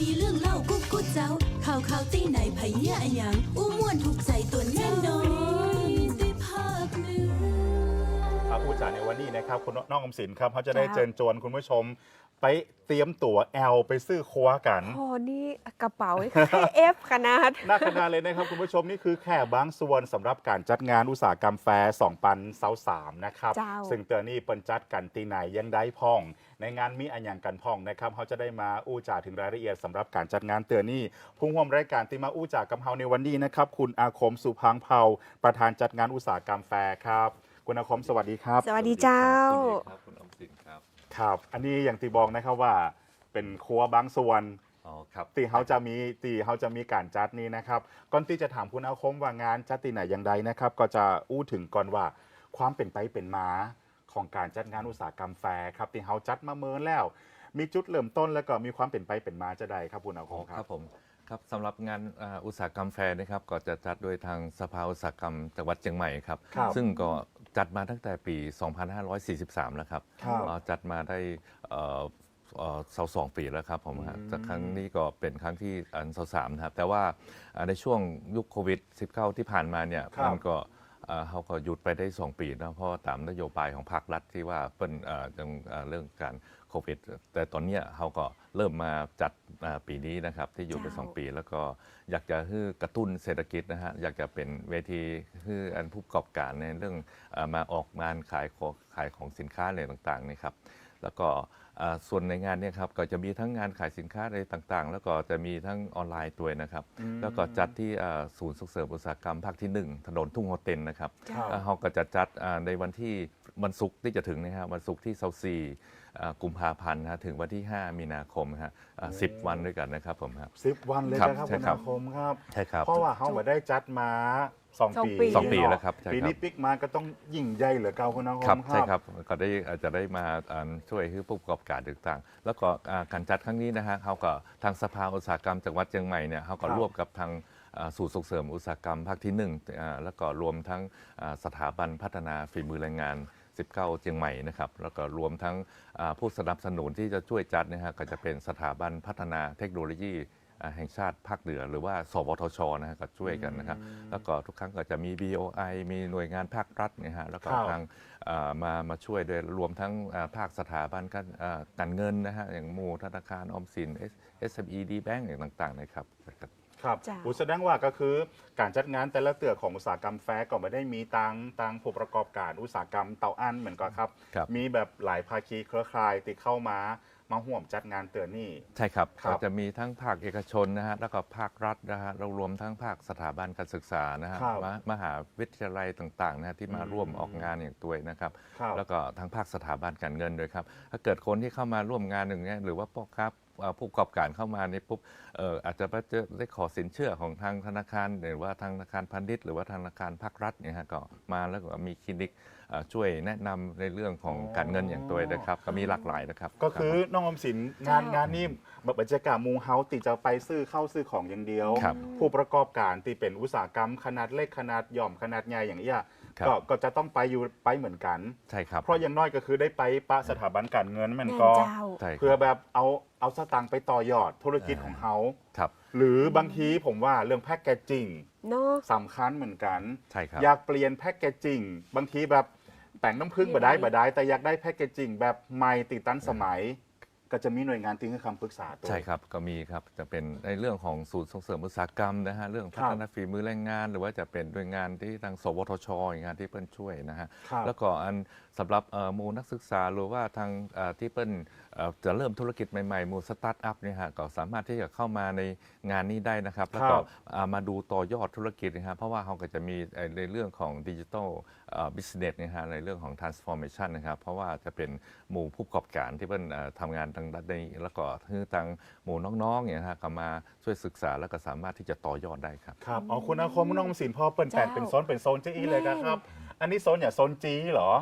มีเรื่องเล่ากุ๊กกุ๊กเจ้า ข่าวข่าวตีไหนไผเหี้ยอะหยังอู้ม่วนถูกใจตัวแน่นอนได้ภาคเหนือครับผู้จ่าในวันนี้นะครับคุณน้องอมสินครับเขาจะได้จ้าเชิญชวนคุณผู้ชม ไปเตรียมตั๋วแอลไปซื้อครัวกัน โอ้นี่กระเป๋าให้เอฟขนาดน่าขนาดเลยนะครับ คุณผู้ชมนี่คือแค่บางส่วนสำหรับการจัดงานอุตสาหกรรมแฟร์2ปันเสาสามนะครับเจ้าซึ่งเตือนนี่เปิ้นจัดกันตีไหนยังได้พ่อง ในงานมีอันยังกันพ่องนะครับเขาจะได้มาอู้จ่าถึงรายละเอียดสำหรับการจัดงานเตือนนี่ผู้ร่วมรายการที่มาอู้จ่ากับเฮาในวันนี้นะครับคุณอาคมสุพังเผาประธานจัดงานอุตสาหกรรมแฟร์ครับคุณอาคมสวัสดีครับ สวัสดีเจ้า ครับคุณอมสินครับครับ อันนี้อย่างที่บอกนะครับว่าเป็นครัวบางส่วนอ๋อครับตีเขาจะมีตีเขาจะมีการจัดนี้นะครับก่อนที่จะถามคุณอาคมว่างานจัดตีไหนอย่างใดนะครับ ก็จะอู้ถึงก่อนว่าความเป็นไปเป็นมาของการจัดงานอุตสาหกรรมแฟร์ครับที่เขาจัดมาเมินแล้ว มีจุดเริ่มต้นแล้วก็มีความเป็นไปเป็นมาจะใดครับคุณอาคอ๋อมคครัรับบผมครับสำหรับงานอ่าอุตสาหกรรมแฟร์นะครับก็จะจัดโดยทางสภาอุตสาหกรรมจังหวัดเชียงใหม่ครับ ครับ ซึ่งก็ จัดมาตั้งแต่ปี 2543 แล้วครับครับอ่าจัดมาได้เอ่อเอ่อเสาสองปีแล้วครับผมฮะอืมจากครั้งนี้ก็เป็นครั้งที่อันเสาสามนะครับแต่ว่าอ่าในช่วงยุคโควิด -19 ที่ผ่านมาเนี่ยครับ มันก็อ่า เขาก็หยุดไปได้ 2 ปีนะเพราะว่าตามนโยบายของภาครัฐที่ว่าเป็นอ่าจังอ่าเรื่องการโควิด แต่ตอนเนี้ยเขาก็เริ่มมาจัดอ่าปีนี้นะครับที่อยู่ไปเจ้า2ปี แล้วก็อยากจะให้กระตุ้นเศรษฐกิจนะฮะอยากจะเป็นเวทีให้อันผู้ประกอบการในเรื่องอามาออกงานขายของขายของสินค้าอะไรต่างๆนี่ครับแล้วก็อ่า ส่วนในงานเนี่ยครับก็จะมีทั้งงานขายสินค้าอะไรต่างๆ แล้วก็จะมีทั้งออนไลน์ด้วยนะครับอืมแล้วก็จัดที่อ่าศูนย์ส่งเสริมอุตสาหกรรมภาคที่ 1 ถนนทุ่งโฮเต็นนะครับครับอ่าเขาก็จะจัดอ่าในวันที่ วันศุกร์ที่จะถึงนะครับวันศุกร์ที่ 24อ่ากุมภาพันธ์นะฮะถึงวันที่ 5 มีนาคมนะฮะอ่า10 วันด้วยกันนะครับผมครับ สิบวันเลยครับนะครับใช่คุณครัอาบคมครับ ใช่ครับ เพราะว่าเขาบ่ได้จัดมาสองสองปีปี สองปีแล้วครับใช่ครับ ปีนี้ปิกมาก็ต้องยิ่งใหญ่เหลือเก่าคุณอาคครับมคใช่รับ ครับก็ได้อาจจะได้มาอ่าช่วยให้ผู้ประกอบการต่างๆ แล้วก็อ่าการจัดครั้งนี้นะฮะเขาก็ทางสภาอุตสาหกรรมจังหวัดเชียงใหม่เนี่ยเขาก็ครับร่วมกับทางอ่าศูนย์ส่งเสริมอุตสาหกรรมภาคที่หนึ่งอ่าแล้วก็รวมทั้งอ่าสถาบันพัฒนาฝีมือแรงงาน 19 เชียงใหม่นะครับแล้วก็รวมทั้งอ่าผู้สนับสนุนที่จะช่วยจัดนะฮะก็จะเป็นสถาบันพัฒนาเทคโนโลยีอ่าแห่งชาติภาคเหนือหรือว่า สวทชนะฮะก็ช่วยกันนะครับ แล้วก็ทุกครั้งก็จะมี BOI มีหน่วยงานภาครัฐเนี่ยฮะแล้วก็ครับทางอ่ามามาช่วยด้วยรวมทั้งอ่าภาคสถาบันการอ่าการเงินนะฮะอย่างหมู่ธนาคารออมสิน SME D Bank อย่างต่างๆนะครับ ครับจ้ะ อุแสดงว่าก็คือการจัดงานแต่ละเตือของอุตสาหกรรมแฟร์ก็ไม่ได้มีตังตังผู้ประกอบการอุตสาหกรรมเตาอั้นเหมือนกันครับ ครับ มีแบบหลายภาคีเครือข่ายติเข้ามา มาห่วมจัดงานเตือนนี่ ใช่ครับครับ ก็จะมีทั้งภาคเอกชนนะฮะแล้วก็ภาครัฐนะฮะเรารวมทั้งภาคสถาบันการศึกษานะฮะครับมามหาวิทยาลัยต่างๆนะฮะที่มาอืมร่วมออกงานอย่างตัวนะครับ ครับ แล้วก็ทั้งภาคสถาบันการเงินด้วยครับ ถ้าเกิดคนที่เข้ามาร่วมงานหนึ่างเนี้ยหรือว่าพ่อค้าเอ่อผู้ประกอบการเข้ามาในปุ๊บเอ่ออาจจะไปเจอได้ขอสินเชื่อของทางธนาคาร หรือว่าทางธนาคารพาณิชย์หรือว่าธนาคารภาครัฐเนี่ยฮะก็มาแล้วก็มีคลินิกเอ่อ ช่วยแนะนำในเรื่องของการเงินอย่างตัวนะครับ ก็มีหลากหลายนะครับก็คือน้องอมสินงานเจ้างงานนี้แบบบรรยากาศมูเฮาติจะไปซื้อเข้าซื้อของอย่างเดียว ครับ ผู้ประกอบการที่เป็นอุตสาหกรรมขนาดเล็กขนาดหย่อมขนาดใหญ่อย่างเงี้ยครับ ก็ก็จะต้องไปอยู่ไปเหมือนกัน ใช่ครับเพราะอย่างน้อยก็คือได้ไปปะสถาบันการเงินมันแม่นก็ เจ้า ใช่ครับ เพื่อแบบเอาเอาสตางค์ไปต่อยอดธุรกิจของเขา ครับหรือบางทีผมว่าเรื่องแพ็กเกจจิ้งเนาะ สำคัญเหมือนกัน ใช่ครับ อยากเปลี่ยนแพ็กเกจจิ้งบางทีแบบ แต่งน้ำผึ้งบ่ได้บ่ได้ แต่อยากได้แพ็กเกจจิ้งแบบใหม่ติดตั้นสมัย ก็จะมีหน่วยงานที่ให้คำปรึกษาตัว ใช่ครับก็มีครับจะเป็นในเรื่องของศูนย์ส่งเสริมอุตสาหกรรมนะฮะเรื่องพัฒนาฝีมือแรงงาน หรือว่าจะเป็นหน่วยงานที่ทางสวทชอย่างงานที่เปิ้ลช่วยนะฮะครับ แล้วก็อันสำหรับเอ่อหมูนักศึกษาหรือว่าทางเอ่อที่เปิ้ลเอ่อจะเริ่มธุรกิจใหม่ๆหมูสตาร์ทอัพเนี่ยฮะก็สามารถที่จะเข้ามาในงานนี้ได้นะครับ แล้วก็ครับอ่ามาดูต่อยอดธุรกิจนะครับเพราะว่าเขาก็จะมีเอ่อในเรื่องของดิจิทัลบิสเนสนะฮะในเรื่องของ transformation นะครับเพราะว่าจะเป็นหมู่ผู้ประกอบการที่เพิ่นเอ่อทำงานทางด้านนี้แล้วก็คือทางหมู่น้องๆเนี่ยฮะก็มาช่วยศึกษาแล้วก็สามารถที่จะต่อยอดได้ครับครับอ๋อคุณอาคมน้องอมสินพอเปิดแปดเจ้าเป็นโซนเป็นโซนจีเลยนะครับ อันนี้โซนอย่าโซนจีเหรอ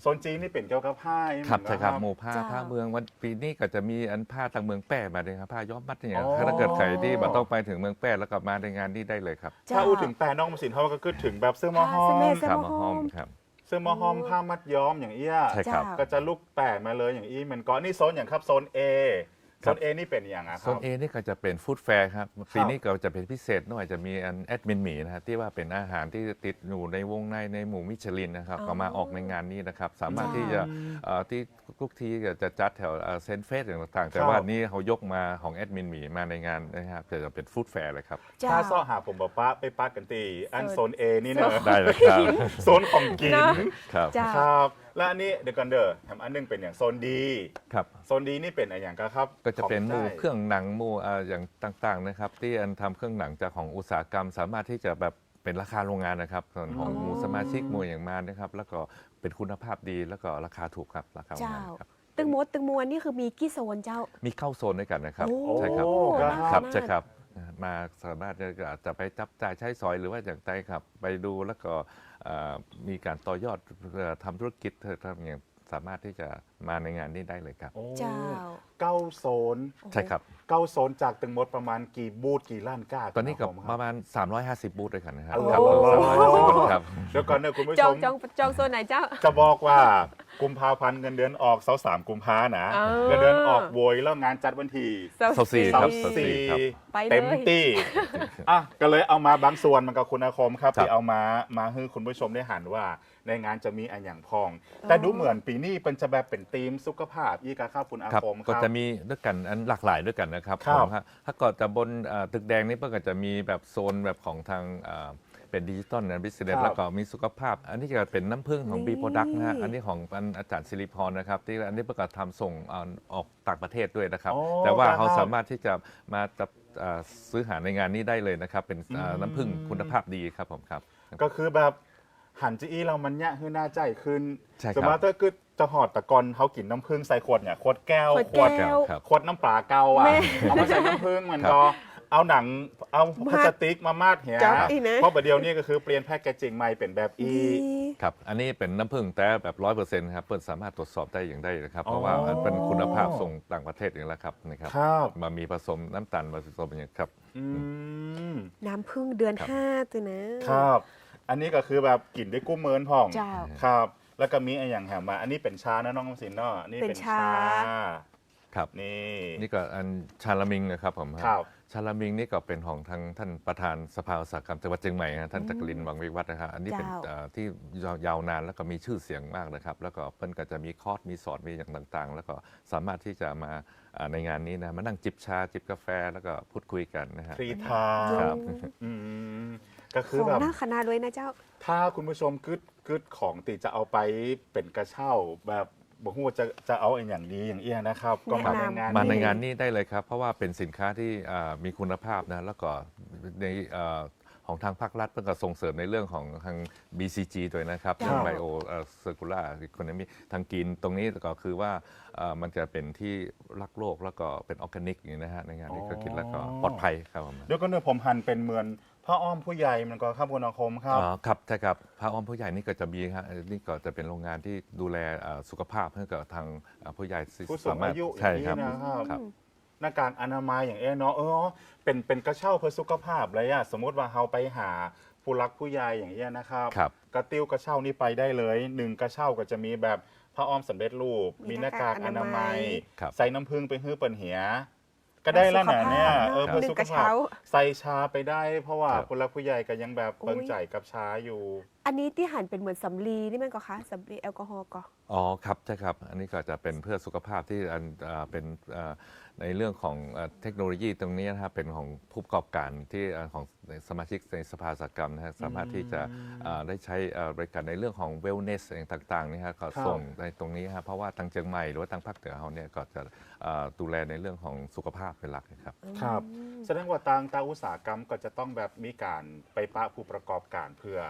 โซนจีนี่เป็นเกี่ยวกับผ้าครับเหมือนใช่กันครับหมู่ผ้าเจ้า ผ้าเมืองวันปีนี้ก็จะมีอันผ้าทางเมืองแป้มาเลยครับผ้าย้อมมัดเนี่ยอ๋อ ถ้าเกิดใครที่มาต้องไปถึงเมืองแป้แล้วก็มาในงานนี้ได้เลยครับถ้าอู้ถึงแปดน้องอมสินเขาก็คือถึงแบบเสื้อหมอห้อผ้าเสื้อแม่มเสื้ ครับหมาห้อมครับ เสื้อหมอห้อมผ้ามัดย้อมอย่างเอี้ย ใช่ครับ เจ้า ก็จะลุกแปดมาเลยอย่างอี้มันก็นี่โซนอย่างครับโซน A โซนเอนี่เป็นอย่างไรคโซรับน A นี่ก็จะเป็นฟู้ดแฟร์ครับปีนี้ก็จะเป็นพิเศษหน่อยจะมีอันแอดมินหมีนะฮะที่ว่าเป็นอาหารที่ติดอยู่ในวงในในหมู่มิชลินนะครับอ๋อก็มาออกในงานนี้นะครับสามารถจ้าที่จะเอ่อที่ทุกทีจะจัดแถวเซนเฟสต่างๆ แต่ครับว่านี่เขายกมาของแอดมินหมีมาในงานนะครับจะเป็นฟู้ดแฟร์เลยครับเจ้าถ้าซ่อหาผมบอกป้าไปปักกันตีอันโซนเอนี่เนอะได้เลยครับ โซนของกินเนอะครับเจ้า ครับและอันนี้เดี๋ยวกันเด้อแถมอันหนึงเป็นอย่างโซนดีครับ โซนดีนี่เป็นอะไรอย่างก็ครับก็จะเป็นหมู่ขเครื่องหนังหมู่อ่าอย่างต่างๆนะครับ ที่อันทำเครื่องหนังจากของอุตสาหกรรม สามารถที่จะแบบเป็นราคาโรงงานนะครับ ส่วนของอ๋อหมู่สมาชิกหมู่อย่างมานะครับ แล้วก็เป็นคุณภาพดีแล้วก็ราคาถูกครับราคาโรงเจ้างานครับตึงมดตึงมวลนี่คือมีกี่โซนเจ้า มีเข้าโซนด้วยกันนะครับโอ้ใช่ครับโอ้ครับ ครับน่าใช่ครับ มาสามารถจะจะไปจับจ่ายใช้สอยหรือว่าอย่างไรครับ ไปดูแล้วก็มีการต่อยอดเอ่อทำธุรกิจเธอทำอย่างสามารถที่จะมาในงานนี้ได้เลยครับ เจ้า เก้าโซนใช่ครับ เก้าโซนจากตึงมดประมาณกี่บูธกี่ล้านก้าตอนนี้กับคปรับระมาณ 350 บูธด้วยกันนะครับโอ้ ครับผม350บูธครับ เดี๋ยวก่อนเนอะคุณผู้จชองม จองจองโซนไหนเจ้า จะบอกว่ากุมภาพันธ์เงินเดือนออกเสาสามกุมภานะเออ เงินเดือนออกโวยแล้วงานจัดวันที่เสาเสาสี่เสาครับสี่ครับไปเลย เต็มที่อะก็เลยเอามาบางส่วนมันกับคุณอาคมครับครับ ที่เอามามาให้คุณผู้ชมได้หันว่า ในงานจะมีอันอย่างพอง แต่ดูเหมือนปีนี้เป็นจะแบบเป็นธีมสุขภาพยี่กาครับคุณอาครับ คมคก็รับ จะมีด้วยกันอันหลากหลายด้วยกันนะครับครับ ผมฮะถ้าก่อนจะบนเอ่อตึกแดงนี่เพื่อก็จะมีแบบโซนแบบของทางเอ่อเป็นดิจิตอลนะบิสเนครัสบแล้วก็มีสุขภาพ อันนี้จะเป็นน้ำผึ้งของนี่บีโปรดักนะฮะ อันนี้ของอันอาจารย์สิริพรนะครับ ที่อันนี้เพื่อก็ทำส่งเอาออกต่างประเทศด้วยนะครับโอ้แต่ว่าครับเขาสามารถที่จะมาจับเอ่อซื้อหาในงานนี้ได้เลยนะครับ เป็นเอ่ออืมน้ำผึ้งคุณภาพดีครับผมครับ ก็คือแบบ หันจีอีเรามันเนี่ยคือหน้าใจขึ้นใช่ครับ สมมติถ้าคือจะหอดตะกอนเขากินน้ำผึ้งใส่ขวดเนี่ยขวดแก้ว ขวดขวดแก้ว ครับ ขวดน้ำปลาเก่าอะแม่เอามาใส่น้ำผึ้งมันครับก็เอาหนังเอามาพลาสติกมามาดเหียจับอีกนะ เพราะประเดี๋ยวนี้ก็คือเปลี่ยนแพ็กเกจจิ้งใหม่เป็นแบบอี ดี ครับ อันนี้เป็นน้ำผึ้งแต่แบบร้อยเปอร์เซ็นต์ครับ เพื่อนสามารถตรวจสอบได้อย่างได้นะครับ เพราะว่าอ๋อมันเป็นคุณภาพส่งต่างประเทศอย่างแล้วครับนะครับครับ มามีผสมน้ำตาลผสมอย่างนี้ครับ อืมน้ำพึ่งเดือนครับ ห้าตัวนะครับ อันนี้ก็คือแบบกลิ่นได้กู้เมินพ่องเจ้า ครับ แล้วก็มีไอ้อย่างแหมมา อันนี้เป็นชานะน้องออมสินเนาะอันนี่เป็นเป็นชา ชาครับ นี่ นี่ก็อันชาลามิงนะครับผมครับ ชาลามิงนี่ก็เป็นของทางท่านประธานสภาอุตสาหกรรมจังหวัดเชียงใหม่นะท่านจักรินทร์วังวิวัฒน์นะครับอันนี้เป็นเจ้า เอ่อที่ยาวนานแล้วก็มีชื่อเสียงมากนะครับ แล้วก็เพิ่นก็จะมีคอร์สมีสอนมีอย่างต่างๆ แล้วก็สามารถที่จะมาอ่าในงานนี้นะมานั่งจิบชาจิบกาแฟแล้วก็พูดคุยกันนะฮะทรีทาครับ อืม ก็คือของแบบ หน้าคณะเลยนะเจ้า ถ้าคุณผู้ชมกึดกึดของติจะเอาไปเป็นกระเช่าแบบบอกว่าจะจะเอาไอ้อย่างดีอย่างเอี้ยนะครับ ก็มาในแนะนำงานมาในนี้งานนี้ได้เลยครับ เพราะว่าเป็นสินค้าที่อ่ามีคุณภาพนะแล้วก็ในอ่าของทางภาครัฐเพื่อก็ส่งเสริมในเรื่องของทาง BCG ด้วยนะครับจ้าเรื่องไบโอเซอร์คูล่าคนนี้มีทางกินตรงนี้ก็คือว่าอ่ามันจะเป็นที่รักโลกแล้วก็เป็นออร์แกนิกอย่างนี้นะฮะในงานนี้ก็คิดแล้วก็ปลอดภัยครับผมเดี๋ยวก็เนื้อผมหันเป็นเหมือน พระอ้อมผู้ใหญ่มันก็ครับคุณอาคมครับ อ๋อครับใช่ครับพระอ้อมผู้ใหญ่นี่ก็จะมีครับนี่ก็จะเป็นโรงงานที่ดูแลอ่าสุขภาพให้กับทางอ่าผู้ใหญ่ที่ผู้สูงอายุใช่ครับ อย่างนี้นะครับ ครับ หน้ากากอนามัยอย่างเอ้เนาะเออเป็นเป็นกระเช่าเพื่อสุขภาพเลยอะสมมติว่าเราไปหาผู้รักผู้ใหญ่อย่างเงี้ยนะครับครับ กระติ้วกระเช่านี่ไปได้เลยหนึ่งกระเช่าก็จะมีแบบพระอ้อมสำเร็จรูป มีมีหน้ากากอนามัย ครับ ใส่น้ำผึ้งไปฮื้อเปิ่นเหีย ก็ได้แล้วนะเนี่ยเออครับเพื่อหนึ่สุงขกระภาพเช้าใส่ชาไปได้เพราะว่าครับคนรักผู้ใหญ่ก็ยังแบบเปิงอุ๊ยใจกับชาอยู่ อันนี้ที่หันเป็นเหมือนสำลีนี่มันก็คะสำลีแอลกอฮอล์ก็อ๋อครับใช่ครับ อันนี้ก็จะเป็นเพื่อสุขภาพที่อันอ่าเป็นอ่า ในเรื่องของอ่าเทคโนโลยีตรงนี้นะครับเป็นของผู้ประกอบการที่อ่าของสมาชิกในสภาอุตสาหกรรมนะฮะสามารถที่จะอ่าได้ใช้อ่าบริการในเรื่องของ wellness ต่างๆนี่ฮะก็ครับส่งในตรงนี้ครับเพราะว่าทางเชียงใหม่หรือว่าทางภาคเหนือเขาเนี่ยก็จะอ่าดูแลในเรื่องของสุขภาพเป็นหลักนะครับครับแสดงว่าทางตาอุตสาหกรรมก็จะต้องแบบมีการไปปะผู้ประกอบการเพื่อ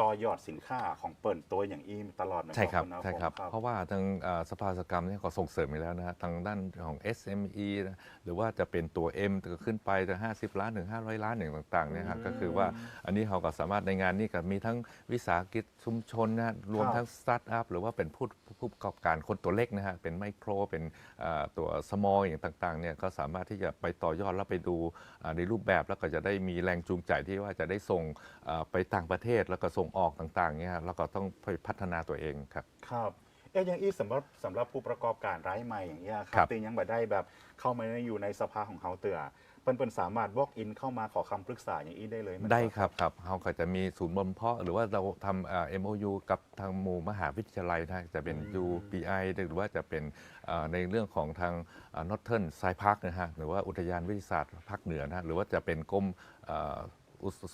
ต่อยอดสินค้าของเปิ่นตัวอย่างอีมตลอดนะใช่ครับณอาใช่ครับผมเพราะว่าทางอ่าสภาอุตสาหกรรมเนี่ยก็ส่งเสริมไปแล้วนะฮะทางด้านของ SME นะหรือว่าจะเป็นตัว M ก็ขึ้นไปจะ50 ล้านถึง500 ล้านอย่างต่างๆเนี่ยครับก็คือว่าอันนี้เขาก็สามารถในงานนี้ก็มีทั้งวิสาหกิจชุมชนนะฮะรวมทั้งสตาร์ทอัพหรือว่าเป็นผู้ผู้ประกอบการคนตัวเล็กนะฮะเป็นไมโครเป็นอ่าตัว small อย่างต่างๆเนี่ยก็สามารถที่จะไปต่อยอดแล้วไปดูอ่าในรูปแบบแล้วก็จะได้มีแรงจูงใจที่ว่าจะได้ส่งอ่าไปต่างประเทศแล้วก็ส่งออกต่างๆเนี่ยฮะแล้วก็ต้องไปพัฒนาตัวเองครับ ครับ เอ๊ะยังอีสำหรับสำหรับผู้ประกอบการรายใหม่อย่างเงี้ยคครัรับบ ตียังบ่ได้แบบเข้ามาในอยู่ในสภาของเขาเตือเปิ้นเปิ้นสามารถ walk in เข้ามาขอคำปรึกษาอย่างอีได้เลยหมได้ครับครับเขาก็จะมีศูนย์บ่มเพาะ หรือว่าเราทำเอ่อ MOU กับทางหมู่มหาวิทยาลัยนะจะเป็น UPI หรือว่าจะเป็นเอ่อในเรื่องของทางนอตเทิร์นไซพาร์คนะฮะหรือว่าอุทยานวิทยาศาสตร์ภาคเหนือนะฮะหรือว่าจะเป็นกรมเอ่ออุต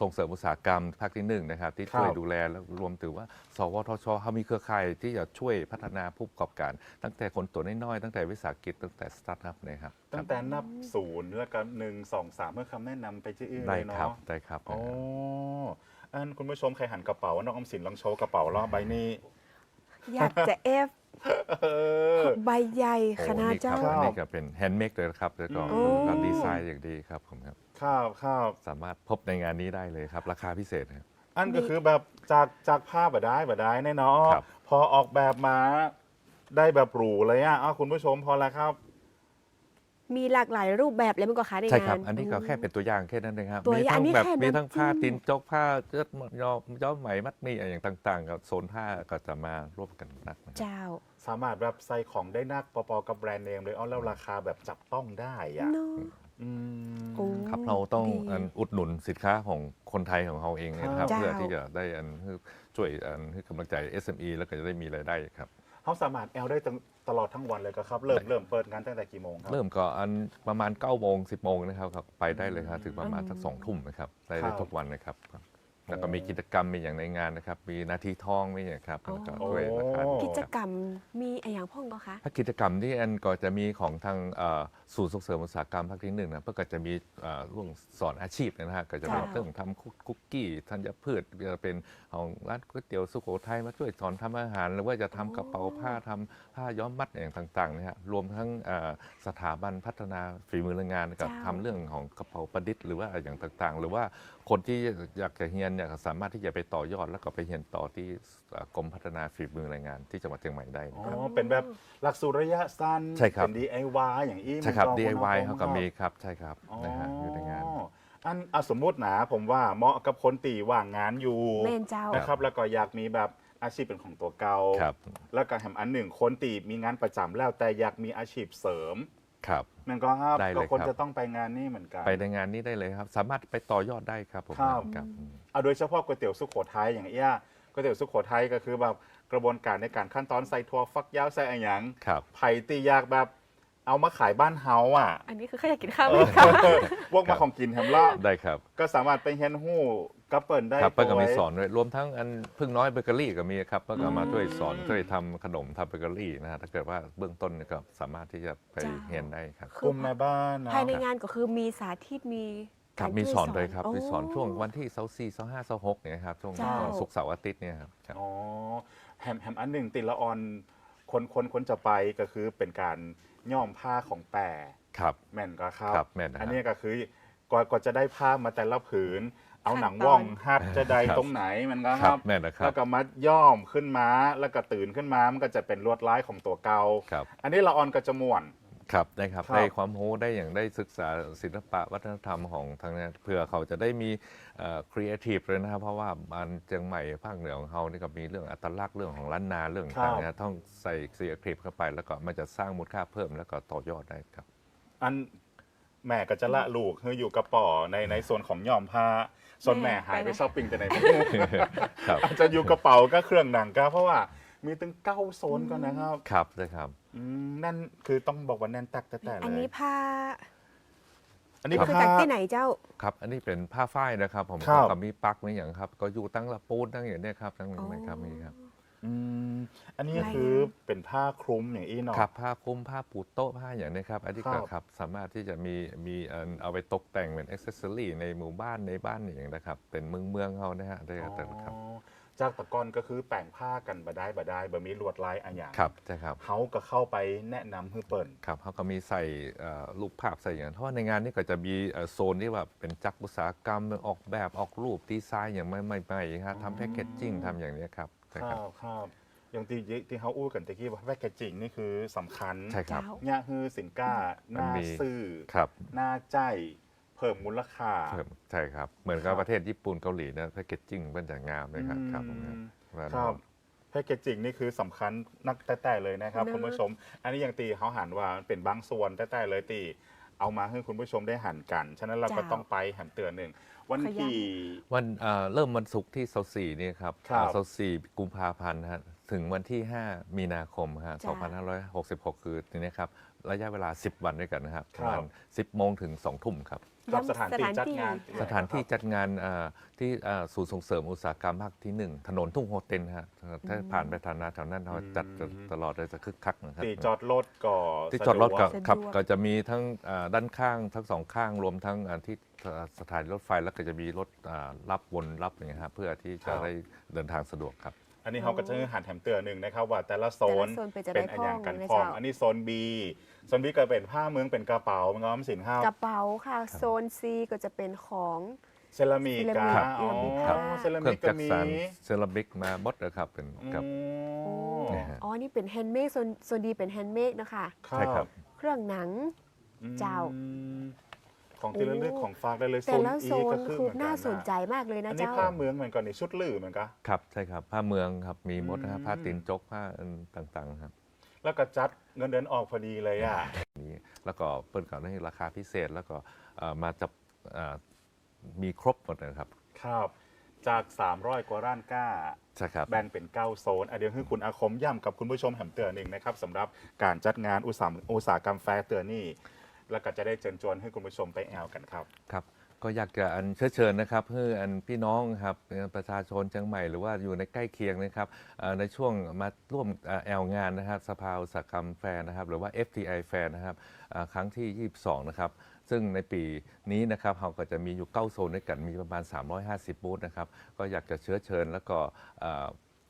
ส่งเสริมอุตสาหกรรมภาคที่หนึ่งนะครับที่ช่วยดูแลและรวมถึงว่า สวทชเขามีเครือข่ายที่จะช่วยพัฒนาผู้ประกอบการ ตั้งแต่คนตัวน้อยๆตั้งแต่วิสาหกิจตั้งแต่สตาร์ทอัพนะครับตั้งแต่นับศูนย์แล้วก็หนึ่งสองสามเมื่อคำแนะนำไปที่อื่นได้เลยครับเนาะได้ครับอ๋ออันคุณผู้ชมใครหันกระเป๋าน้องออมสินลองโชว์กระเป๋าล้อใบนี้อยากจะเอฟเออใบใหญ่โอ้ขนาดนี่คเจ้ารับอันนี้ก็เป็นแฮนด์เมดเลยนะครับ แล้วก็โอ้การดีไซน์อย่างดีครับผมครับ ครับครับสามารถพบในงานนี้ได้เลยครับ ราคาพิเศษนะครับ อันก็คือแบบจากจากภาพแบบได้แบบได้แน่เนอนครับ พอออกแบบมาได้แบบหรูเลยอะอ้าวคุณผู้ชมพอแล้วครับ มีหลากหลายรูปแบบเลยมันก็คะในใช่งานครับ อันนี้ก็แค่เป็นตัวอย่างแค่นั้นเองครับ ตัวมีอย่างทั้งนี่แบบแค่มีทั้งน้ำจิ้มผ้าตินจกผ้าเชือดย้อมย้อมไหมมัดหมี่อะไรอย่างต่างๆกับโซนผ้าก็จะมาร่วมกันนักนะครับ เจ้าสามารถแบบใส่ของได้นักปอปอกับแบรนด์เนมเลยอ้อแล้วราคาแบบจับต้องได้อะ เนาะ อืมโอ้ ครับเราต้องดีอันอุดหนุนสินค้าของคนไทยของเราเองนะครับ เจ้า เพื่อที่จะได้อันช่วยอันให้กำลังใจ SME แล้วก็จะได้มีรายได้ครับ เขาสามารถแอลได้ตงตลอดทั้งวันเลยก็ครับ เริ่มเริ่มเปิดงานตั้งแต่กี่โมงครับ เริ่มก็อันประมาณ9โมง10โมงนะครับครับไปได้เลยครับถึงประมาณสักสองทุ่มนะครับได้ครัได้บทุกวันนะครับครับ แล้วก็มีกิจกรรมมีอย่างในงานนะครับ มีนาทีทองมีอย่างครับแล้วก็ด้วยราคาโอ้ กิจกรรมมีอะไรอย่างพ่องก็คะ ถ้ากิจกรรมที่อันก็จะมีของทางเอ่อศูนย์ส่งเสริมอุตสาหกรรมภาคที่หนึ่งนะเพื่อก็จะมีเอ่อเรื่องสอนอาชีพนะฮะก็จะเป็นจ้าเรื่องทำคุกกี้ธัญพืชจะเป็นของร้านก๋วยเตี๋ยวสุโขทัยมาช่วยสอนทำอาหาร หรือว่าจะทำกระเป๋าผ้าทำผ้าย้อมมัดอย่างต่างๆนะฮะรวมทั้งเอ่อสถาบันพัฒนาฝีมือแรงงานกับเจ้า ทำเรื่องของกระเป๋าประดิษฐ์หรือว่าอย่างต่างๆ หรือว่า คนที่อยากจะเรียนเนี่ยสามารถที่จะไปต่อยอดแล้วก็ไปเรียนต่อที่เอ่อกรมพัฒนาฝีมือแรงงานที่จังหวัดเชียงใหม่ได้อ๋นะอครับ เป็นแบบหลักสูตรระยะสั้นใช่ครับ เป็น DIY อย่างอี้ใช่ครับ มันก็ DIY คนเขาอก็คนมีครับใช่ครับอ๋อนะฮะอยู่ในงานอันอะสมมุตินะผมว่าเหมาะกับคนตีว่างงานอยู่แม่นเจ้า นะครับ แล้วก็อยากมีแบบอาชีพเป็นของตัวเก่า ครับ แล้วก็แถมอันหนึ่งคนตีมีงานประจำแล้วแต่อยากมีอาชีพเสริม ครับมันก็ครับได้เลยก็คนครับจะต้องไปงานนี้เหมือนกัน ไปในงานนี้ได้เลยครับ สามารถไปต่อยอดได้ครับผมครับ ครับเอาโดยเฉพาะก๋วยเตี๋ยวสุโขทัยอย่างเอี้ยก๋วยเตี๋ยวสุโขทัยก็คือแบบกระบวนการในการขั้นตอนใส่ถั่วฟักยาวใส่อะไรอย่างครับ ไผ่ตีอยากแบบ เอามาขายบ้านเฮาอะอันนี้คือแค่อยากกินข้าวไหมคะพวกมาของกินแฮมละได้ครับ ก็สามารถไปเฮียนหู้กับเปิลได้ครับเปิ้ลก็มีโดยสอนด้วยรวมทั้งอันพึ่งน้อยเบเกอรี่ก็มีครับเปิ้ลก็มาอืมช่วยสอนช่วยทำขนมทำเบเกอรี่นะฮะถ้าเกิดว่าเบื้องต้นเนี่ยก็สามารถที่จะไปจ้าเรียนได้ครับคืกลุ่มแม่บ้านเนาะภายในงานก็คือมีสาธิตมีครับกามีช่สอนเลยครับโมีสอนช่วงวันที่เสาร์สี่เสาร์ห้าเสาร์หกเนี่ยครับช่วงเจ้าศุกร์เสาร์อาทิตย์เนี่ยครับครับอ๋อแฮมแฮมอันหนึ่งติดละออนคนคนคนจะไปก็คือเป็นการ ย่อมผ้าของแปรครับ แม่นก็ครับครับแม่นนะครับอันนี้ก็คือกว่ากว่าจะได้ผ้ามาแต่ละผืน เอาขั้นหนังตอนว่องฮัดจะใดครับ ตรงไหนมันก็คครัรับบแม่นนะครัแล้บวก็มัดย่อมขึ้นมาแล้วก็ตื่นขึ้นมามันก็จะเป็นลวดลายของตัวเกาครับ อันนี้ละออนก็จะม่วน ครับได้ครับครับ ได้ความรู้ได้อย่างได้ศึกษาศิลปะวัฒนธรรมของทางนั้นเพื่อเขาจะได้มีครีเอทีฟเลยนะครับ เพราะว่ามันเชียงใหม่ภาคเหนือของเขานี่ก็มีเรื่องอัตลักษณ์เรื่องของล้านนาเรื่องต่างๆนะต้องใส่ครีเอทีฟเข้าไป แล้วก็มันจะสร้างมูลค่าเพิ่มแล้วก็ต่อยอดได้ครับ อันแม่ก็จะละลูกคืออยู่กระป๋อในในส่วนของย่อมผ้าส่วนแม่หายไปไปไหมช้อปปิ้งแต่ไหนไม่รู้ ครับอาจจะอยู่กระเป๋าก็เครื่องหนังก็เพราะว่ามีถึงเก้าโซนก็นะครับ ครับได้ครับ อืมนั่นคือต้องบอกว่าแน่นตักแต่แต่เลยอันนี้ผ้าอันนี้คือผ้า จากที่ไหนเจ้า ครับ อันนี้เป็นผ้าฝ้ายนะครับ ผมครับ ก็มีปลั๊กมีอย่างครับ ก็อยู่ตั้งละปูนตั้งอย่างเนี้ยครับตั้งอย่างนี้ครับมีครับ อืมอันนี้ลายคือเป็นผ้าคลุมอย่างอี้เนาะ ครับผ้าคลุมผ้าปูโต๊ะผ้าอย่างนี้ครับอันนี้ครัก็บครับสามารถที่จะมีมีเอิ่มเอาไปตกแต่งเป็นอ็อกเซอรี่ในหมู่บ้านในบ้านอย่างนะครับ เป็นเมืองเมืองเขานะฮะได้ครับครับ อ๋อ จากตะกอนก็คือแป่งผ้ากันบะได้บะได้บะมีลวดลายอันอย่างครับใช่ครับเขาก็เข้าไปแนะนำให้เปิ่นครับเขาก็มีใส่เอ่อรูปภาพใส่อย่างนั้นเพราะว่าในงานนี้ก็จะมีเอ่อโซนที่ว่าเป็นจักรอุตสาหกรรมออกแบบออกรูปดีไซน์อย่างใหม่ๆครับทำแพคเกจจิ้งทำอย่างนี้ครับใช่คครัรับบครับอย่างที่ที่เขาอู้กันตะกี้ว่าแพคเกจจิ้งนี่คือสำคัญใช่ครับเจ้าเนี่ยคือสินค้าหน้ามันมีซื่อครับหน้าใจ เพิ่มมูลค่าเพิ่มใช่ครับ เหมือนกับครับประเทศญี่ปุ่นเกาหลีนะแพคเกจจิ้งเป็นอย่างงามเลยครับ ครับผมครับว่าครับแพคเกจจิ้งนี่คือสำคัญนักแต่แต่เลยนะครับ นะ คุณผู้ชม อันนี้ยังตีเขาหันว่าเป็นบางส่วนแต่แต่เลยตีเอามาให้คุณผู้ชมได้หันกัน ฉะนั้นเราก็จ้าต้องไปหันเตือนหนึ่งวันขยันที่ วันเอ่อเริ่มวันศุกร์ที่เสาสี่นี่ครับครับ เสาสี่กุมภาพันธ์นะฮะ ถึงวันที่ 5 มีนาคมฮะจ้ะ2566 คือทีนี้ครับ ระยะเวลา 10 วันด้วยกันนะครับคปรับระมาณ10 โมงถึง 2 ทุ่มครับ กับย้ำสถานที่จัดงานสถานที่จัดงานเอ่อที่เอ่อศูนย์ส่งเสริมอุตสาหกรรมภาคที่ 1 ถนนทุ่งโฮเต็นฮะถ้าผ่านไปทางนั้นแถวนั้นเราจัดตลอดเลยจะคึกคักนะครับตีจอดรถก่อที่จอดรถกับสะดวก ครับก็จะมีทั้งอ่าด้านข้างทั้งสองข้างรวมทั้งอ่าที่อ่าสถานีรถไฟแล้วก็จะมีรถอ่ารับวนรับอย่างเงี้ยครับเพื่อที่จะได้เดินทางสะดวกครับ อันนี้เขาก็จะหันแถมเตือนหนึ่งนะครับว่าแต่ละโซนแต่ละโซนเป็นจะเป็นได้อันอย่างกันพ้องพร้อมนะเจ้า อันนี้โซน B โซน B ก็เป็นผ้าเมืองเป็นกระเป๋ามันก็ออมสินข้าวกระเป๋าค่ะ โซน C ก็จะเป็นของ เซรามิกเซรามิกกาครับ อ๋อครับ เซราเครื่มิอกงก็จักมีสานเซรามิกมาบดนะครับเป็นกับ อืมโอ้เนี่ยฮะ อ๋อ นี่เป็นแฮนด์เมดโซนโซนดีเป็นแฮนด์เมดนะคะ ใช่ครับ เครื่องหนังอืมเจ้า ของที่ระลึกโอ้ของฝากได้เลยโซแต่นละอีโซก็นคือคือเหมือนกัน่าสนใจะมากเลยนะอันนี้เจ้าผ้าเมืองเหมือนกันนี่ชุดลือเหมือนกันครับใช่ครับผ้าเมืองครับมีหมดนะครับอืมผ้าตีนจกผ้าอันต่างๆครับ แล้วก็จัดเงินเดือนออกพอดีเลยอะนี้แล้วก็เปิดก่อนให้ราคาพิเศษแล้วก็เอ่อมาจับเอ่อมีครบหมดนะครับครับ จาก 300 กว่าร้านก้า ใช่ครับ แบ่งเป็น 9 โซนอะเดี๋ยวให้คุณอาคมย้ำกับคุณผู้ชมแหมเตือนหนึ่งนะครับสำหรับการจัดงานอุตสาหอุตสาหกรรมแฟร์เตือนนี่ แล้วก็จะได้เชิญชวนให้คุณผู้ชมไปแอลกันครับ ครับ ก็อยากจะอันเชื้อเชิญนะครับเพื่ออันพี่น้องครับประชาชนเชียงใหม่หรือว่าอยู่ในใกล้เคียงนะครับในช่วงมาร่วมแอลงานนะครับสภาอุตสาหกรรมแฟร์นะครับ หรือว่า FTI แฟร์นะครับครั้งที่ 22 นะครับซึ่งในปีนี้นะครับเราก็จะมีอยู่ 9 โซนด้วยกันมีประมาณ 350 บูธนะครับ ก็อยากจะเชื้อเชิญแล้วก็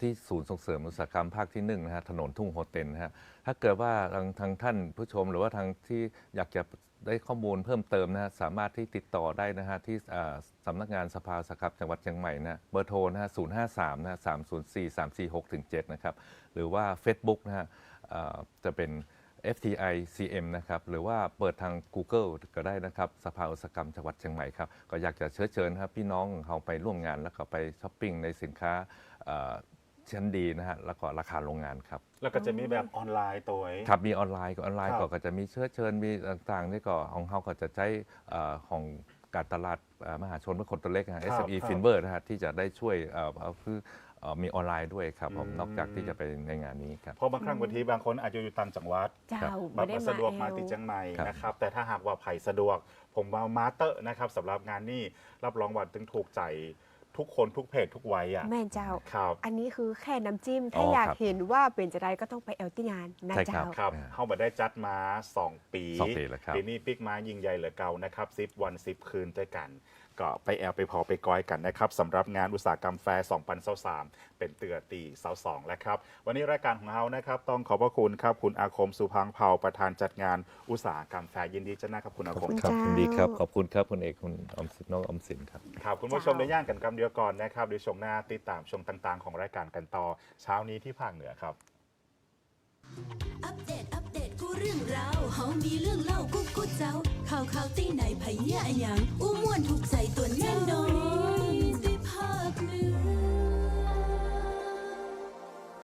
ที่ศูนย์ส่งเสริมอุตสาหกรรมภาคที่1นะฮะถนนทุ่งโฮเต็นนะฮะถ้าเกิดว่าทางทางท่านผู้ชมหรือว่าทางที่อยากจะได้ข้อมูลเพิ่มเติมนะฮะสามารถที่ติดต่อได้นะฮะที่สำนักงานสภาอุตสาหกรรมจังหวัดเชียงใหม่นะเบอร์โทรนะฮะ053นะฮะ304 346ถึง7นะครับหรือว่า Facebook นะฮะจะเป็น FTI CM นะครับหรือว่าเปิดทาง Google ก็ได้นะครับสภาอุตสาหกรรมจังหวัดเชียงใหม่ครับก็อยากจะเชิญเชิญครับพี่น้องเขาไปร่วมงานแล้วก็ไปช้อปปิ้งในสินค้า ชั้นดีนะฮะแล้วก็ราคาโรงงานครับ แล้วก็จะมีแบบออนไลน์ตัวครับมีออนไลน์ก็ออนไลน์ครับ ก็ก็จะมีเชื้อเชิญมีต่างๆนี่ก็ของเขาก็จะใช้เอ่อของการตลาดเอ่อมหาชนเพื่อคนตัวเล็กนะฮะ ครับ SME ครับ Finver นะฮะที่จะได้ช่วยเอ่อเอาคือเอ่อมีออนไลน์ด้วยครับผมอืม นอกจากที่จะไปในงานนี้ครับ เพราะบางครั้งบางทีบางคนอาจจะอยู่ต่างจังหวัด เจ้าบัไม่ตรได้มามาสะดวกมาแอลติดเชียงใหม่ครับ นะครับ แต่ถ้าหากว่าไผ่สะดวก ผมว่ามาเตอร์นะครับสำหรับงานนี้รับรองว่าถึงถูกใจ ทุกคนทุกเพจทุกวัยอะแม่นเจ้า ครับอันนี้คือแค่น้ำจิ้มอ๋ถ้าออยากครับ เห็นว่าเป็นจะไรก็ต้องไปแอลที่งานนะใช่ครัเจ้า บ ครับอ่าเข้ามาได้จัดมา 2 ปีสองปีแล้วครับปีนี้ปิกมายิงใหญ่เหลือเก่านะครับซิปวันซิปคืนด้วยกัน ก็ไปแอลไปพอไปก้อยกันนะครับสำหรับงานอุตสาหกรรมแฟร์2023เป็นเตือตีเสาสองแล้วครับ วันนี้รายการของเรานะครับ ต้องขอบพระคุณครับ คุณอาคมสุพังเผาประธานจัดงานอุตสาหกรรมแฟร์ยินดีจะนะครับคุณอาคมครับเจ้ายินดีครับ ขอบคุณครับคุณเอกคุณออมสินน้องออมสินครับครับคุณผู้ชมได้ย่างกันกำเดียวก่อนนะครับเดี๋ยวชมหน้าติดตามชมต่างๆ ของรายการกันต่อเช้านี้ที่ภาคเหนือครับอัปเดตอัป เรื่องราวเฮามีเรื่องเล่ากุ๊กกุ๊กเจ้าข่าวข่าวตีไหนไผเหี้ยอะหยังอู้ม่วนถูกใจตัวแน่นอนได้ภาคเหนือ